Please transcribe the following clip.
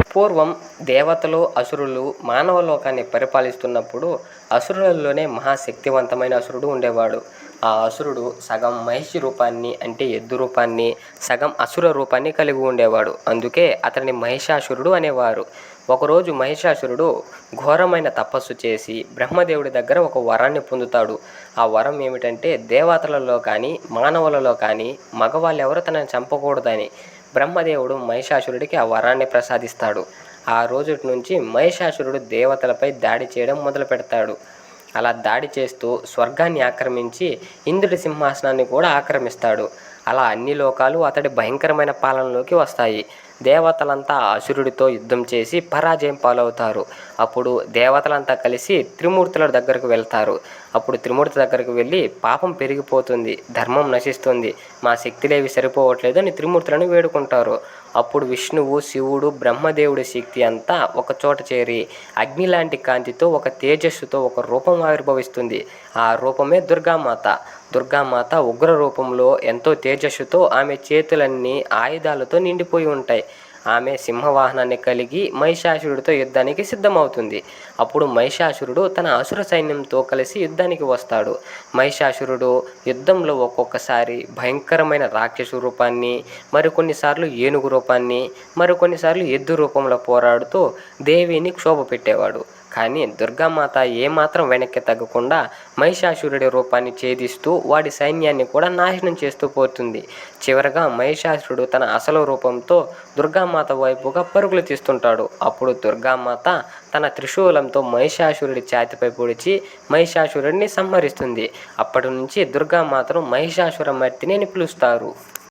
పూర్వం దేవతలు అసురులు మానవ లోకాన్ని పరిపాలిస్తున్నప్పుడు అసురులలోనే మహాశక్తివంతమైన అసురుడు ఉండేవాడు. ఆ అసురుడు సగం మహిషి రూపాన్ని అంటే ఎద్దు రూపాన్ని సగం అసుర రూపాన్ని కలిగి ఉండేవాడు. అందుకే అతని మహిషాసురుడు అనేవారు. ఒకరోజు మహిషాసురుడు ఘోరమైన తపస్సు చేసి బ్రహ్మదేవుడి దగ్గర ఒక వరాన్ని పొందుతాడు. ఆ వరం ఏమిటంటే దేవతలలో కానీ మానవులలో కానీ మగవాళ్ళు ఎవరు తనని చంపకూడదని. బ్రహ్మదేవుడు మహిషాసురుడికి ఆ వరాన్ని ప్రసాదిస్తాడు. ఆ రోజు నుంచి మహిషాసురుడు దేవతలపై దాడి చేయడం మొదలు పెడతాడు. అలా దాడి చేస్తూ స్వర్గాన్ని ఆక్రమించి ఇంద్రుడి సింహాసనాన్ని కూడా ఆక్రమిస్తాడు. అలా అన్ని లోకాలు అతడి భయంకరమైన పాలనలోకి వస్తాయి. దేవతలంతా అసురుడితో యుద్ధం చేసి పరాజయం పాలవుతారు. అప్పుడు దేవతలంతా కలిసి త్రిమూర్తుల దగ్గరకు వెళ్తారు. అప్పుడు త్రిమూర్తి దగ్గరకు వెళ్ళి పాపం పెరిగిపోతుంది ధర్మం నశిస్తుంది మా శక్తిలేవి సరిపోవట్లేదు అని త్రిమూర్తులను వేడుకుంటారు. అప్పుడు విష్ణువు శివుడు బ్రహ్మదేవుడి శక్తి అంతా ఒక చోట చేరి అగ్ని లాంటి కాంతితో ఒక తేజస్సుతో ఒక రూపం ఆవిర్భవిస్తుంది. ఆ రూపమే దుర్గామాత. దుర్గామాత ఉగ్ర రూపంలో ఎంతో తేజస్సుతో ఆమె చేతులన్నీ ఆయుధాలతో నిండిపోయి ఉంటాయి. ఆమె సింహవాహనాన్ని కలిగి మహిషాసురుడితో యుద్ధానికి సిద్ధమవుతుంది. అప్పుడు మహిషాసురుడు తన అసుర సైన్యంతో కలిసి యుద్ధానికి వస్తాడు. మహిషాసురుడు యుద్ధంలో ఒక్కొక్కసారి భయంకరమైన రాక్షసు రూపాన్ని మరికొన్నిసార్లు ఏనుగు రూపాన్ని మరికొన్నిసార్లు ఎద్దు రూపంలో పోరాడుతూ దేవిని క్షోభ పెట్టేవాడు కానీ దుర్గామాత ఏమాత్రం వెనక్కి తగ్గకుండా మహిషాసురుడి రూపాన్ని ఛేదిస్తూ వాడి సైన్యాన్ని కూడా నాశనం చేస్తూ పోతుంది. చివరగా మహిషాసురుడు తన అసలు రూపంతో దుర్గామాత వైపుగా పరుగులు తీస్తుంటాడు. అప్పుడు దుర్గామాత తన త్రిశూలంతో మహిషాసురుడి ఛాతిపై పొడిచి మహిషాసురుడిని సంహరిస్తుంది. అప్పటి నుంచి దుర్గామాతను మహిషాసుర మర్తిని అని పిలుస్తారు.